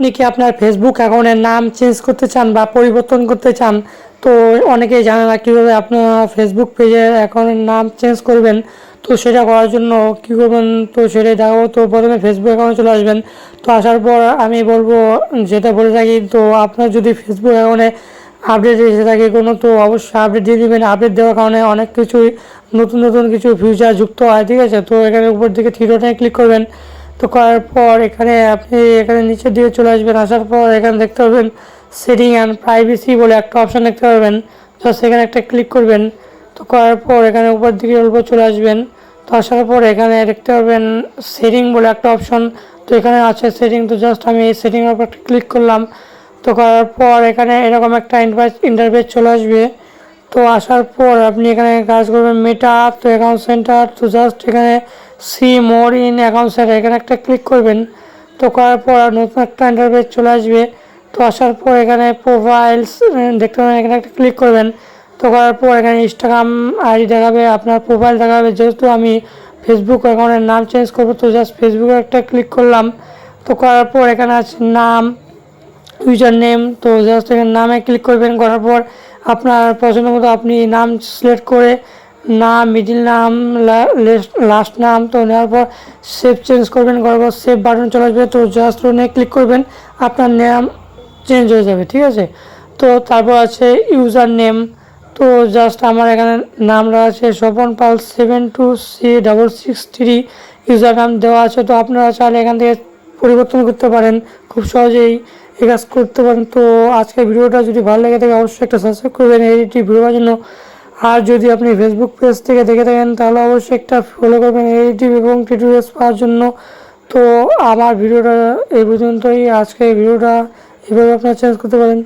আপনি কি আপনার ফেসবুক অ্যাকাউন্টের নাম চেঞ্জ করতে চান বা পরিবর্তন করতে চান? তো অনেকেই জানে না কীভাবে আপনার ফেসবুক পেজের অ্যাকাউন্টের নাম চেঞ্জ করবেন। তো সেটা করার জন্য কী করবেন? তো সেটাই দেখাবো। তো প্রথমে ফেসবুক অ্যাকাউন্টে চলে আসবেন। তো আসার পর আমি বলব, যেটা বলে থাকি, তো আপনার যদি ফেসবুক অ্যাকাউন্টে আপডেট এসে থাকে কোনো, তো অবশ্যই আপডেট দিয়ে দেবেন। আপডেট দেওয়ার কারণে অনেক কিছুই নতুন নতুন কিছু ফিউচার যুক্ত হয়, ঠিক আছে? তো এখানে উপর দিকে থ্রিডোটায় ক্লিক করবেন। তো করার পর এখানে আপনি এখানে নিচের দিকে চলে আসবেন, আসার পর এখানে দেখতে পাবেন সেটিং অ্যান্ড প্রাইভেসি বলে একটা অপশান দেখতে পাবেন জাস্ট এখানে একটা ক্লিক করবেন, তো করার পর এখানে উপর দিকে অল্প চলে আসবেন। তো আসার পর এখানে দেখতে পাবেন সেটিং বলে একটা অপশন তো এখানে আছে সেটিং তো জাস্ট আমি এই সেটিংয়ের উপর একটা ক্লিক করলাম। তো করার পর এখানে এরকম একটা ইন্টারভেস চলে আসবে। তো আসার পর আপনি এখানে কাজ করবেন মেটা তো অ্যাকাউন্ট সেন্টার তো জাস্ট এখানে see more in account centre এখানে একটা ক্লিক করবেন, তো করার পর নতুন একটা ইন্টারভেস চলে আসবে, তো আসার পর এখানে প্রোফাইলস দেখতে পাবেন, এখানে একটা ক্লিক করবেন, তো করার পর এখানে ইনস্টাগ্রাম আইডি দেখাবে, আপনার প্রোফাইল দেখাবে, যেহেতু আমি ফেসবুক অ্যাকাউন্টের নাম চেঞ্জ করব, তো জাস্ট ফেসবুকে একটা ক্লিক করলাম, তো করার পর এখানে আছে নাম ইউজার নেম তো জাস্ট এখানে নামে ক্লিক করবেন, করার পর আপনার পছন্দ মতো আপনি নাম সিলেক্ট করে নাম মিডিল নাম লাস্ট নাম, তো নেওয়ার পর সেভ চেঞ্জ করবেন, করার পর সেভ বাটন চলে আসবে, তো জাস্ট ওনে ক্লিক করবেন, আপনার নাম চেঞ্জ হয়ে যাবে, ঠিক আছে? তো তারপর আছে ইউজার নেম তো জাস্ট আমার এখানে নামটা আছে Swapan Pal seven two C double six three user নাম দেওয়া আছে, তো আপনারা চাইলে এখান থেকে পরিবর্তন করতে পারেন, খুব সহজেই এই কাজ করতে পারেন। তো আজকের ভিডিওটা যদি ভালো লেগে থাকে, অবশ্যই একটা সাবস্ক্রাইব করবেন এইটি ভিডিওর জন্য আর যদি আপনি ফেসবুক পেজ থেকে দেখে থাকেন, তাহলে অবশ্যই একটা ফলো করবেন এই এইটিভ এবং টিউটোরিয়ালস পাওয়ার জন্য। তো আমার ভিডিওটা এই পর্যন্তই। আজকে ভিডিওটা এভাবে আপনারা চেঞ্জ করতে পারেন।